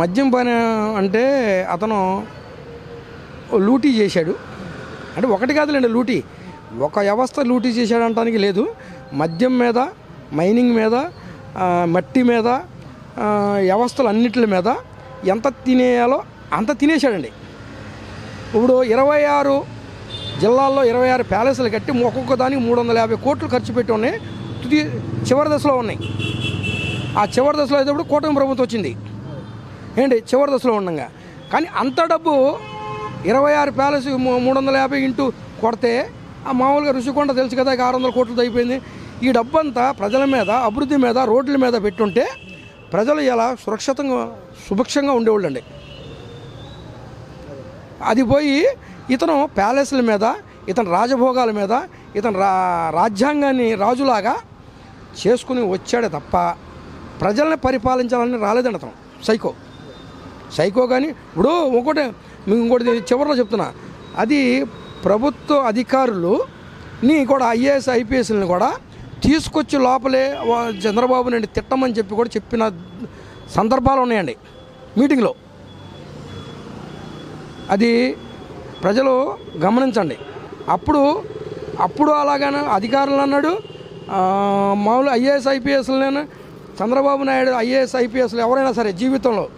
మద్యం పని అంటే అతను లూటీ చేశాడు. అంటే ఒకటి కాదులేండి లూటీ. ఒక వ్యవస్థ లూటీ చేశాడు అనడానికి లేదు. మద్యం మీద మైనింగ్ మీద మట్టి మీద వ్యవస్థలు అన్నిటి మీద ఎంత తినేయాలో అంత తినేశాడండి. ఇప్పుడు ఇరవై ఆరు జిల్లాల్లో ఇరవై ఆరు ప్యాలెస్లు కట్టి ఒక్కొక్క దానికి మూడు వందల యాభై కోట్లు ఖర్చు పెట్టి ఉన్నాయి. తుది చివరి దశలో ఉన్నాయి. ఆ చివరి దశలో అయితే కూటమి ప్రభుత్వం వచ్చింది. ఏంటి? చివరి దశలో ఉండగా. కానీ అంత డబ్బు ఇరవై ఆరు ప్యాలెస్ మూడు వందల యాభై ఇంటూ కొడితే ఆ మామూలుగా రుషికొండ తెలుసు కదా ఆరు వందల కోట్లు అయిపోయింది. ఈ డబ్బు అంతా ప్రజల మీద అభివృద్ధి మీద రోడ్ల మీద పెట్టుంటే ప్రజలు ఇలా సురక్షితంగా సుభిక్షంగా ఉండేవాళ్ళండి. అది పోయి ఇతను ప్యాలెస్ల మీద ఇతను రాజభోగాల మీద ఇతను రా రాజ్యాంగాన్ని రాజులాగా చేసుకుని వచ్చాడే తప్ప ప్రజల్ని పరిపాలించాలని రాలేదండి అతను. సైకో. సైకో కానీ ఇప్పుడు ఇంకోటి మీకు ఇంకోటి చివరిలో చెప్తున్నా. అది ప్రభుత్వ అధికారులు నీ కూడా ఐఏఎస్ ఐపీఎస్ని కూడా తీసుకొచ్చి లోపలే వా- చంద్రబాబు నాయుడు తిట్టమని చెప్పి కూడా చెప్పిన సందర్భాలు ఉన్నాయండి మీటింగ్లో. అది ప్రజలు గమనించండి. అప్పుడు అప్పుడు అలాగనే అధికారులు అన్నాడు మామూలు ఐఏఎస్ ఐపీఎస్లను చంద్రబాబు నాయుడు ఐఏఎస్ ఐపీఎస్లు ఎవరైనా సరే జీవితంలో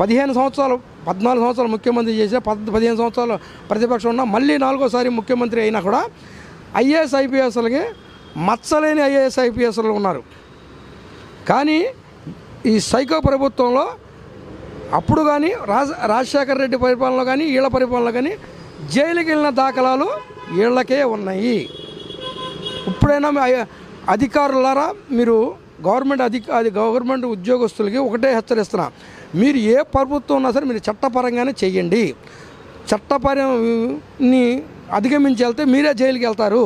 పదిహేను సంవత్సరాలు పద్నాలుగు సంవత్సరాలు ముఖ్యమంత్రి చేసే పద్ పదిహేను సంవత్సరాలు ప్రతిపక్షం ఉన్న మళ్ళీ నాలుగోసారి ముఖ్యమంత్రి అయినా కూడా ఐఏఎస్ ఐపీఎస్లకి మచ్చలేని ఐఏఎస్ ఐపీఎస్లు ఉన్నారు. కానీ ఈ సైకో ప్రభుత్వంలో అప్పుడు కానీ రాజ రాజశేఖర రెడ్డి పరిపాలనలో కానీ వీళ్ళ పరిపాలనలో కానీ జైలుకి వెళ్ళిన దాఖలాలు వీళ్ళకే ఉన్నాయి. ఇప్పుడైనా అధికారులారా మీరు గవర్నమెంట్ అధిక అది గవర్నమెంట్ ఉద్యోగస్తులకి ఒకటే హెచ్చరిస్తున్నా. మీరు ఏ ప్రభుత్వం ఉన్నా సరే మీరు చట్టపరంగానే చేయండి. చట్టపరంని అధిగమించి వెళ్తే మీరే జైలుకి వెళ్తారు.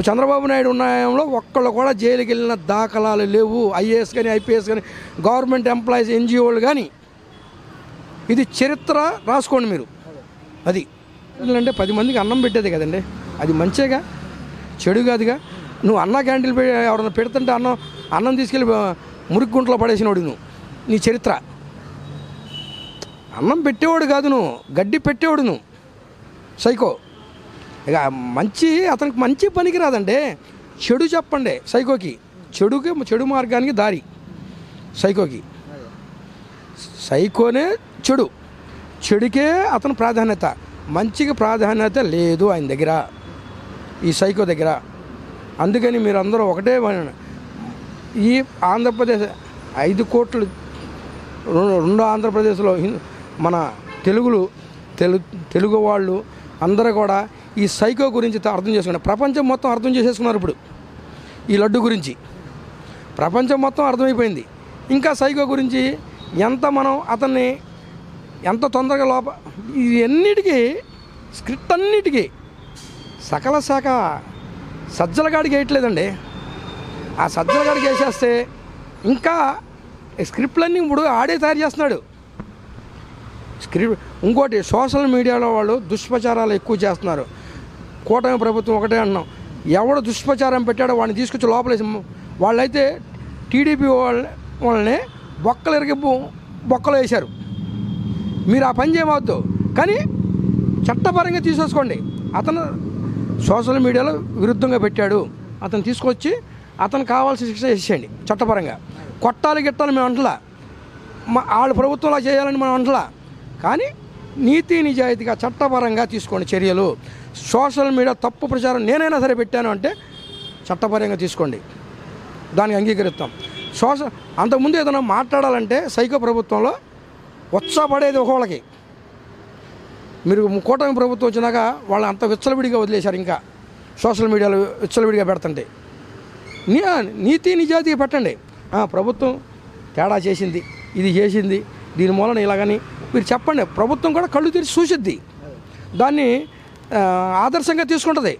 చంద్రబాబు నాయుడు ఉన్నాయంలో ఒక్కళ్ళు కూడా జైలుకి వెళ్ళిన దాఖలాలు లేవు. ఐఏఎస్ కానీ ఐపీఎస్ కానీ గవర్నమెంట్ ఎంప్లాయీస్ ఎన్జిఓలు కానీ. ఇది చరిత్ర రాసుకోండి మీరు. అది అంటే పది మందికి అన్నం పెట్టేది కదండి. అది మంచిగా? చెడు కాదుగా? నువ్వు అన్న క్యాండిల్ ఎవరన్నా ఎవరైనా పెడుతుంటే అన్నం అన్నం తీసుకెళ్ళి మురికి గుంటలో పడేసినోడు నువ్వు. నీ చరిత్ర. అన్నం పెట్టేవాడు కాదు నువ్వు గడ్డి పెట్టేవాడు నువ్వు సైకో. ఇక మంచి అతనికి మంచి పనికి రాదండి చెడు చెప్పండి సైకోకి. చెడుకి చెడు మార్గానికి దారి సైకోకి. సైకోనే చెడు. చెడుకే అతను ప్రాధాన్యత. మంచికి ప్రాధాన్యత లేదు ఆయన దగ్గర. ఈ సైకో దగ్గర. అందుకని మీరు అందరూ ఒకటే ఈ ఆంధ్రప్రదేశ్ ఐదు కోట్లు రెండు ఆంధ్రప్రదేశ్లో హిం- మన తెలుగులు తెలు తెలుగు వాళ్ళు అందరూ కూడా ఈ సైకో గురించి అర్థం చేసుకున్నారు. ప్రపంచం మొత్తం అర్థం చేసేసుకున్నారు ఇప్పుడు. ఈ లడ్డు గురించి. ప్రపంచం మొత్తం అర్థమైపోయింది. ఇంకా సైకో గురించి ఎంత మనం అతన్ని ఎంత తొందరగా లోప ఇవన్నిటికీ స్క్రిప్ట్ అన్నిటికీ సకల శాఖ సజ్జలగాడికి వేయట్లేదండి. ఆ సజ్జలగాడికి వేసేస్తే ఇంకా స్క్రిప్ట్లన్నీ ఇప్పుడు ఆడే తయారు చేస్తున్నాడు. స్క్రిప్ట్ ఇంకోటి సోషల్ మీడియాలో వాళ్ళు దుష్ప్రచారాలు ఎక్కువ చేస్తున్నారు. కూటమి ప్రభుత్వం ఒకటే అన్నాం. ఎవడు దుష్ప్రచారం పెట్టాడో వాడిని తీసుకొచ్చి లోపలేసి వాళ్ళైతే టీడీపీ వాళ్ళ వాళ్ళని బొక్కలు ఎరిగి బొక్కలు వేశారు. మీరు ఆ పని చేయవద్దు. కానీ చట్టపరంగా తీసేసుకోండి. అతను సోషల్ మీడియాలో విరుద్ధంగా పెట్టాడు. అతను తీసుకొచ్చి అతను కావాల్సిన శిక్ష చేసేయండి చట్టపరంగా. కొట్టాలి గిట్టాలి మేము అంటలా. మా వాళ్ళ ప్రభుత్వంలో చేయాలని మనం అంటలా. కానీ నీతి నిజాయితీగా చట్టపరంగా తీసుకోండి చర్యలు. సోషల్ మీడియా తప్పు ప్రచారం నేనైనా సరే పెట్టాను అంటే చట్టపరంగా తీసుకోండి. దానికి అంగీకరిస్తాం. సోషల్ అంతకుముందు ఏదైనా మాట్లాడాలంటే సైకో ప్రభుత్వంలో ఉత్సాహపడేది ఒకళ్ళకి మీరు కూటమి ప్రభుత్వం వచ్చినాక వాళ్ళు అంత విచ్చలవిడిగా వదిలేశారు ఇంకా. సోషల్ మీడియాలో విచ్చలవిడిగా పెడుతుంటే. నీ నీతి నిజాయితీ పెట్టండి. ప్రభుత్వం తేడా చేసింది ఇది చేసింది దీని మూలన ఇలాగని మీరు చెప్పండి. ప్రభుత్వం కూడా కళ్ళు తెరిచి చూసిద్ది. దాన్ని ఆదర్శంగా తీసుకుంటుంది.